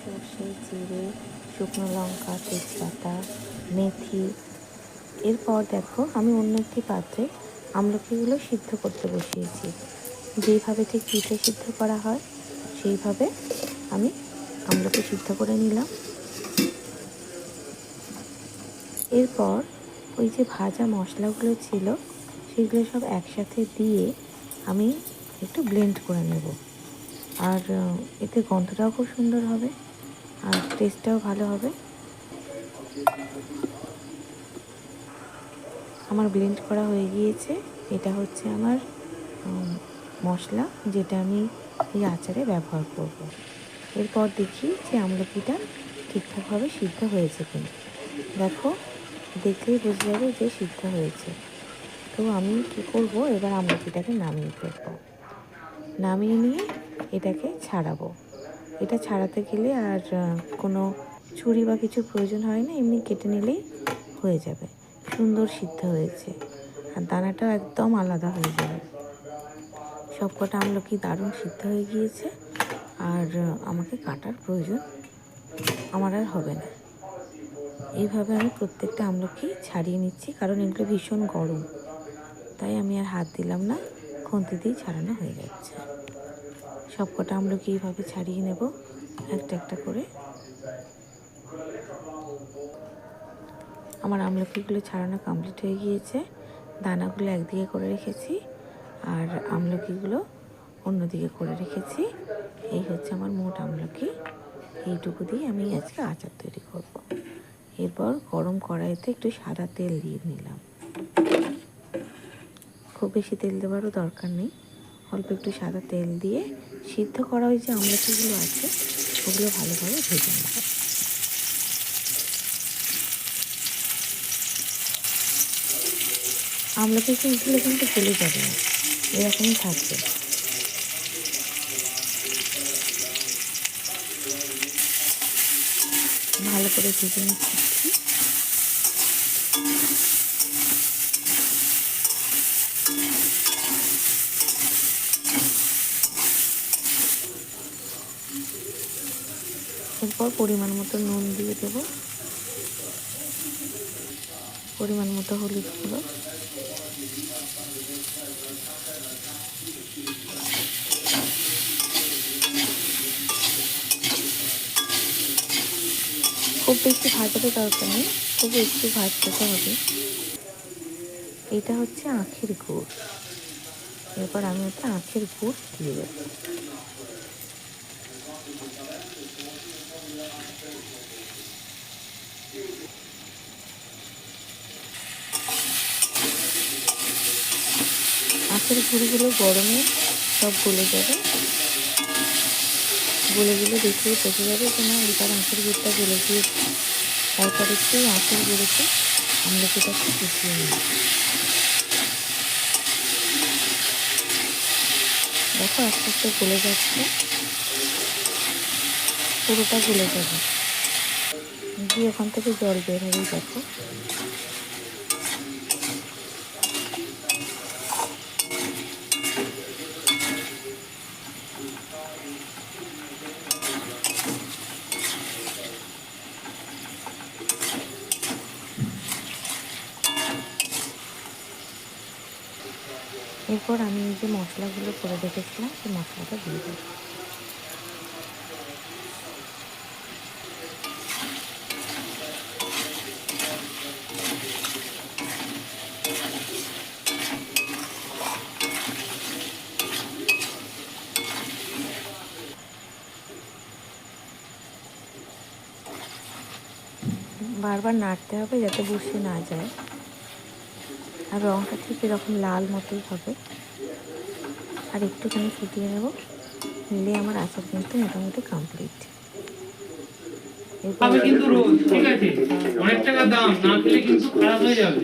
সর্ষে, জিরে, শুকনো লঙ্কা, তেজপাতা, মেথি। এরপর দেখো আমি অন্য একটি পাত্রে আমলকিগুলো সিদ্ধ করতে বসিয়েছি। যেইভাবে ঠিক পিঠে সিদ্ধ করা হয়, সেইভাবে আমি আমলকি সিদ্ধ করে নিলাম। এরপর ওই যে ভাজা মশলাগুলো ছিল, সেগুলো সব একসাথে দিয়ে আমি একটু ব্লেন্ড করে নেব। আর এতে গন্ধটাও খুব সুন্দর হবে আর টেস্টটাও ভালো হবে। আমার ব্লেন্ড করা হয়ে গিয়েছে। এটা হচ্ছে আমার মশলা যেটা আমি এই আচারে ব্যবহার করব। এরপর দেখি যে আমলকিটা ঠিকঠাকভাবে সিদ্ধ হয়েছে কিনা। দেখো, দেখলেই বোঝা যাবে যে সিদ্ধ হয়েছে। তো আমি কি করব? এবার আমলকিটাকে নামিয়ে ফেলব। নামিয়ে নিয়ে এটাকে ছাড়াবো। এটা ছাড়াতে গেলে আর কোনো ছুরি বা কিছু প্রয়োজন হয় না, এমনি কেটে নিলেই হয়ে যাবে। সুন্দর সিদ্ধ হয়েছে। আর দানাটাও একদম আলাদা হয়ে যাবে। সব কটা আমলকি দারুণ সিদ্ধ হয়ে গিয়েছে। আর আমাকে কাটার প্রয়োজন আমার আর হবে না। এইভাবে আমি প্রত্যেকটা আমলকি ছাড়িয়ে নিচ্ছি, কারণ এগুলো ভীষণ গরম। তাই আমি আর হাত দিলাম না, খুন্তি দিয়ে ছাড়ানো হয়ে যাচ্ছে। সব কটা আমলকি এইভাবে ছাড়িয়ে নেব, একটা একটা করে। আমার আমলকিগুলো ছাড়ানো কমপ্লিট হয়ে গিয়েছে। দানাগুলো একদিকে করে রেখেছি আর আমলকিগুলো অন্যদিকে করে রেখেছি। এই হচ্ছে আমার মোট আমলকি। এইটুকু দিয়ে আমি আজকে আচার তৈরি করব। এরপর গরম কড়াইতে একটু সাদা তেল দিয়ে নিলাম। খুব বেশি তেল দেওয়ারও দরকার নেই। অল্প একটু সাদা তেল দিয়ে সিদ্ধ করা ওই যে আমলকিগুলো আছে, ওগুলো ভালোভাবে ভেজে নেব। আমলকি ফুলগুলো কিন্তু গলে যাবে না, এরকমই থাকবে। ভালো করে ভেজে নিচ্ছি। এরপর পরিমাণ মতো নুন দিয়ে দেব। পরিমাণ মতো হলুদ গুঁড়ো। খুব বেশি ভাজাতে দরকার নেই, খুব একটু ভাজতে হবে। এটা হচ্ছে আখের গুড়। এরপর আমি ওতে আখের গুড় দিয়ে দেবো। আখের গুঁড়িগুলো গরমে সব গলে যাবে। গলে গেলে দেখলেই বোঝা যাবে যে না, এবার আখের গুড়টা গলে গিয়েছে তারপর একটু আখের গুঁড়োতে আমলকিটাকে কুচিয়ে নিই। দেখো আস্তে আস্তে গলে যাচ্ছে। পুরোটা গলে যাবে। দিয়ে ওখান থেকে জল বের হয়ে দেখো। এরপর আমি এই যে মশলাগুলো করে রেখেছিলাম, সেই মশলাটা দিয়ে দেবো বারবার নাড়তে হবে যাতে বসে না যায়। আর রঙটা ঠিক এরকম লাল মতোই হবে। আর একটুখানি ফুটিয়ে নেব। নিলে আমার আচার কিন্তু মোটামুটি কমপ্লিট কিন্তু রোজ ঠিক আছে অনেক টাকা দাম না খেলে কিন্তু খারাপ হয়ে যাবে।